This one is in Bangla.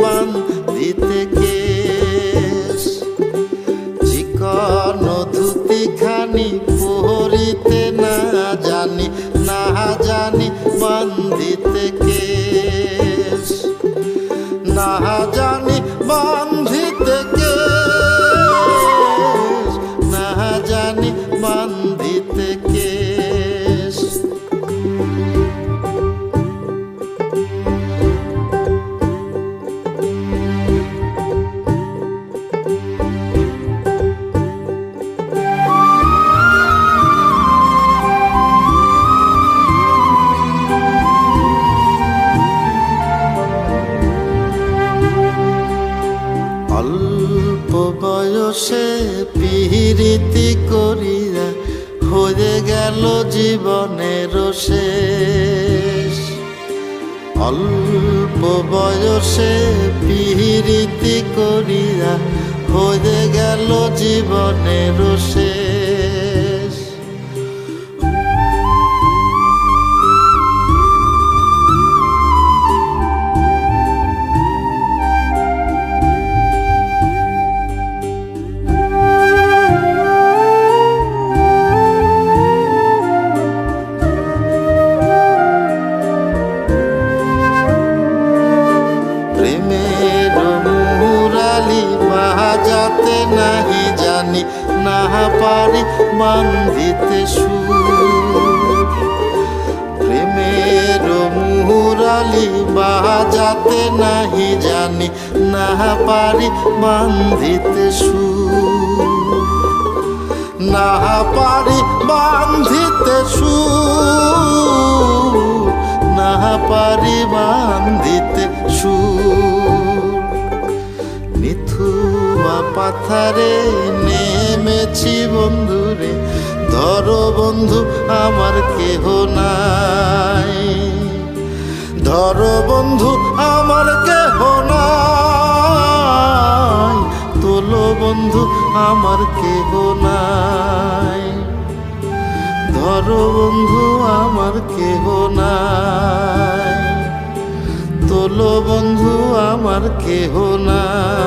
বান দিতে কেশ। চিকন ধুতি খানি পহরিতে না জানি না জানি বান দিতে কেশ। না জানি বান্ধিতে কেশ, না জানি বান্ধিতে বয়সে পিহিরিতি করিয়া হয়ে গেল জীবনের শেষ। অল্প বয়সে পিহিরিতি করিয়া হয়ে গেল জীবনের শেষ। পারি বান্ধিতে সুর প্রেমের মুরালি বাজাতে নাহি জানি, না পারি বান্ধিতে সুর না পারি বান্ধিতে সুর না পারি বান্ধিতে সুর মিথুয়া পাথারে নেমেছি বন্ধুরে। ধরো বন্ধু, আমার কেহ নাই। ধরো বন্ধু, আমার কেহ নাই। তোলো বন্ধু, আমার কেহ নাই। ধরো বন্ধু, আমার কেহ নাই। তোলো বন্ধু, আমার কেহ নাই।